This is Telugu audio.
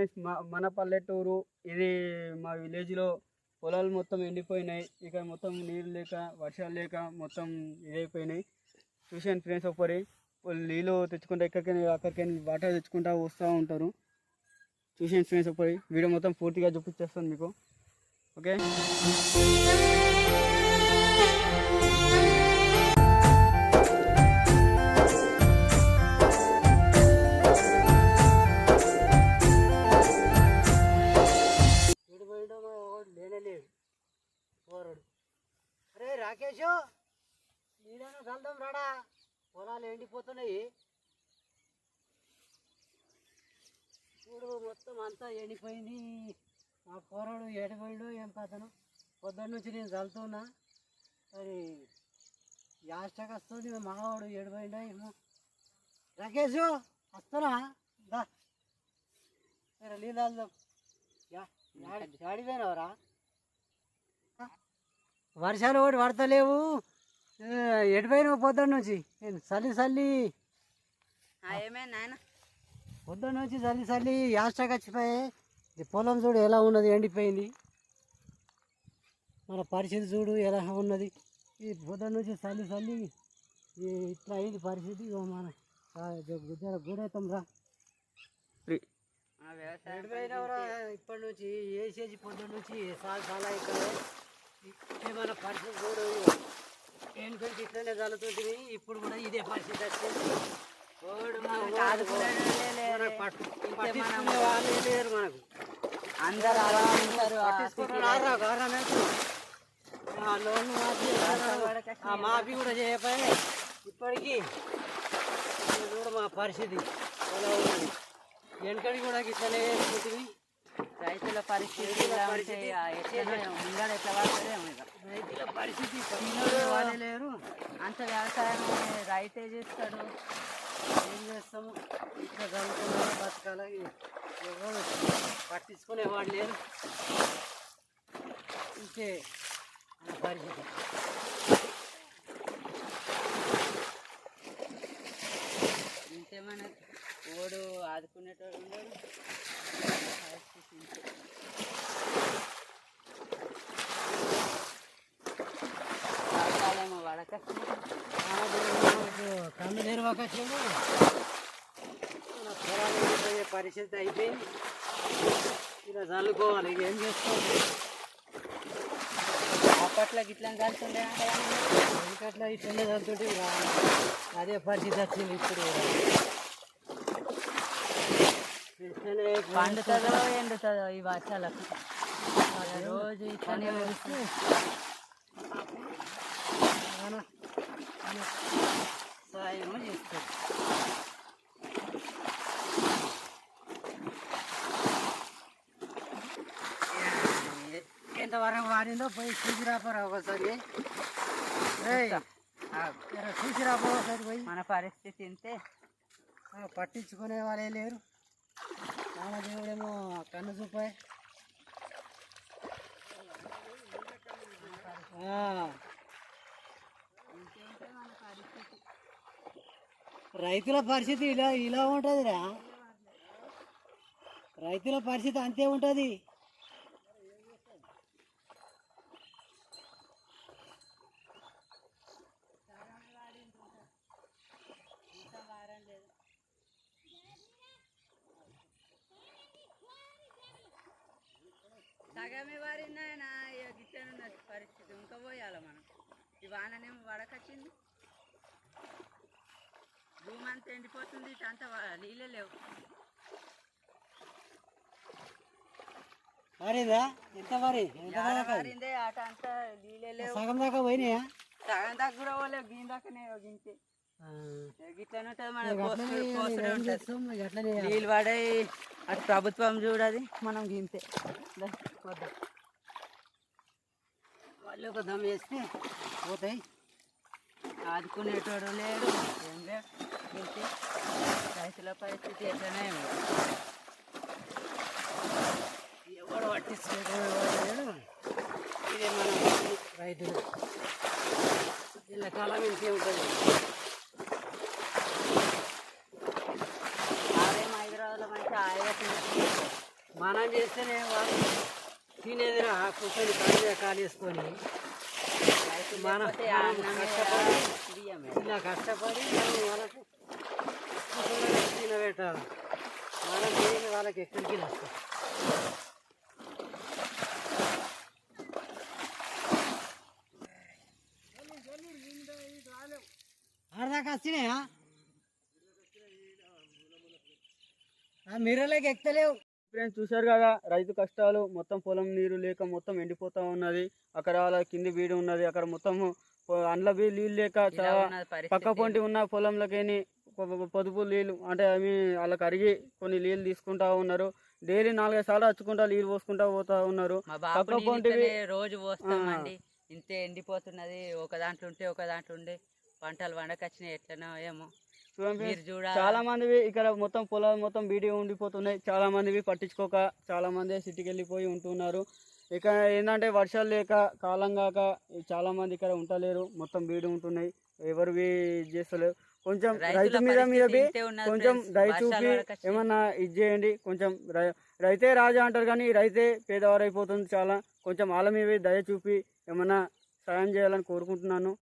ఫ్రెండ్స్ మన పల్లెటూరు ఇది మా విలేజ్లో పొలాలు మొత్తం ఎండిపోయినాయి. ఇక మొత్తం నీళ్ళు లేక వర్షాలు లేక మొత్తం ఇదైపోయినాయి. చూసాను ఫ్రెండ్స్ ఒకరి నీళ్ళు తెచ్చుకుంటా ఎక్కడికైనా అక్కడికైనా వాటర్ తెచ్చుకుంటా వస్తూ ఉంటారు. చూసాను ఫ్రెండ్స్ ఒకరి వీడియో మొత్తం పూర్తిగా చూపించేస్తాను మీకు. ఓకే? రాకేష్ నీడైనా చల్దాం రాడా? పొలాలు ఎండిపోతున్నాయి. చూడు మొత్తం అంతా ఎండిపోయింది. మా పోరాడు ఎండిపోయిండు ఏం కథను? పొద్దున్న నుంచి నేను చల్లుతున్నా మరి యాస్టకి వస్తుంది మగవాడు ఎండిపోయిండో ఏమో. రాకేష్ వస్తానా దా. సరే నీళ్ళు చల్దాం యా గాడిపోయినవరా వర్షాలు ఒకటి పడతలేవు. ఎడిపోయినావు పొద్దున్న నుంచి? చల్లి చల్లి ఏమైంది నాయన? పొద్దున్న నుంచి చల్లి చల్లి యాస్టకి వచ్చిపోయి. ఈ పొలం చూడు ఎలా ఉన్నది ఎండిపోయింది. మన పరిస్థితి చూడు ఎలా ఉన్నది. ఈ పొద్దున్న నుంచి చల్లి చల్లి ఈ ఇట్లా అయింది పరిస్థితి. ఇగో మన గుడ్డ గుడవుతాం రా. ఇప్పటి నుంచి వేసేసి పొద్దున్న నుంచి చాలా చాలా ఇక్కడ. మన పరిస్థితి చూడు. వెనుకకి ఇట్లనే ఇప్పుడు కూడా ఇదే పరిస్థితి వచ్చింది. పట్టించుకునే మనం- వాళ్ళే లేరు మనకు. అందరు అలా ఉంటారు. ఆ లోన్ మాఫీ కష్టపడక ఆ మాఫీ కూడా చేయకపోయి ఇప్పటికీ చూడు మా పరిస్థితి. ఎలా ఉన్నది వెనకడి కూడా ఇట్లనే వేసుకుంటుంది రైతుల పరిస్థితి ముంగడ ఎట్లా పడతారేమో ఇక రైతుల పరిస్థితి పట్టించుకునే వాళ్ళే లేరు. అంత వ్యవసాయం రైతే చేస్తాడు. ఏం చేస్తాము ఇట్లా చదువుకున్నాము బతకాల ఎవరు పట్టించుకునేవాడు లేరు. ఇంకే మన పరిస్థితి. ఇంతే మన ఓడు ఆదుకునేటోడు ఉండడు. పరిస్థితి అయిపోయింది. ఇలా చల్లుకోవాలి. ఏం చేసుకోవాలి అప్పట్లో గిట్లా కలుతుండే అంటే వెనకట్లా ఇట్లనే చల్లుతుంటే అదే పరిస్థితి వచ్చింది ఇప్పుడు కూడా. ఇట్లనే పండుతుందో ఎండుతుందో ఈ వర్షాలకు. రోజు ఇట్లనే వస్తుంది మన మన సాయం చేస్తారు ఎంతవరకు వాడిందో పోయి చూసి రాపరా ఒకసారి. చూసి రాపో ఒకసారి పోయి. మన పరిస్థితి ఇంతే. పట్టించుకునే వాళ్ళే లేరు. రామదేవుడేమో కన్ను చూపాయి రైతుల పరిస్థితి ఇలా ఇలా ఉంటుందిరా. రైతుల పరిస్థితి అంతే ఉంటుంది. సగమే వారినాయన గిట్టనున్న పరిస్థితి. ఇంకా పోయాల మనం? ఈ వాననేమో వడకొచ్చింది. భూమి అంతా ఎండిపోతుంది అంతా నీళ్ళే లేవు. ఎంత ఆట అంతా నీళ్ళే లేవు. సగం దాకా పోయినాయా? సగం దాకా కూడా పోలేవు గీన్ దాకానే గింతే నీళ్ళు పడాయి అటు ప్రభుత్వం చూడది. మనం గింతే. వద్దాం. వాళ్ళు ఒక దమ్ వేస్తే పోతాయి. ఆదుకునేటోడు లేడు ఏం లేదు గింతే. రైతుల పరిస్థితి ఎట్లనే. ఎవడు పట్టించుకోవడం ఆడేమో హైదరాబాద్లో మంచి హాయిగా తింటున్నారు. మనం చేస్తేనే వాళ్ళు తినేదిరా కూర్చొని కాలు కాలేసుకొని మనం మనం కష్టపడి ఇలా కష్టపడి మనం వాళ్ళకు కూర్చొని తినబెట్టాలి మనం చేయని వాళ్ళకి ఎక్కడికి వస్తాం ఆడదాకా వచ్చినాయా మీరలోకి ఎక్కలేవు ఫ్రెండ్స్ చూశారు కదా రైతు కష్టాలు మొత్తం పొలం నీరు లేక మొత్తం ఎండిపోతా ఉన్నది. అక్కడ వాళ్ళ కింది బీడు ఉన్నది. అక్కడ మొత్తం అండ్ల నీళ్ళు లేక చాలా పక్క పొంటి ఉన్న పొలంలోకి పొదుపు నీళ్ళు అంటే అవి వాళ్ళకి అరిగి కొన్ని నీళ్ళు తీసుకుంటా ఉన్నారు. డైలీ నాలుగైదు సార్లు వచ్చుకుంటా నీళ్ళు పోసుకుంటా పోతా ఉన్నారు. పక్క పొంటివి రోజు పోస్తామండి. ఇంతే ఎండిపోతున్నది. ఒక దాంట్లో ఉంటే ఒక దాంట్లో ఉండే పంటలు వండకొచ్చినాయి ఎట్లనో ఏమో. చాలా మందివి ఇక్కడ మొత్తం పొలాలు మొత్తం బీడీ ఉండిపోతున్నాయి. చాలా మందివి పట్టించుకోక చాలా మంది సిటీకి వెళ్ళిపోయి ఉంటున్నారు. ఇక ఏంటంటే వర్షాలు లేక కాలం కాక చాలా మంది ఇక్కడ ఉండలేరు. మొత్తం బీడి ఉంటున్నాయి. ఎవరివి ఇది చేస్తలేరు. కొంచెం రైతు మీద మీద కొంచెం పడకొచ్చి- ఏమన్నా ఇది చేయండి. కొంచెం రైతే రాజా అంటారు కానీ రైతే పేదవారు అయిపోతుంది చాలా. కొంచెం వాళ్ళ మీద దయ చూపి ఏమన్నా సాయం చేయాలని కోరుకుంటున్నాను.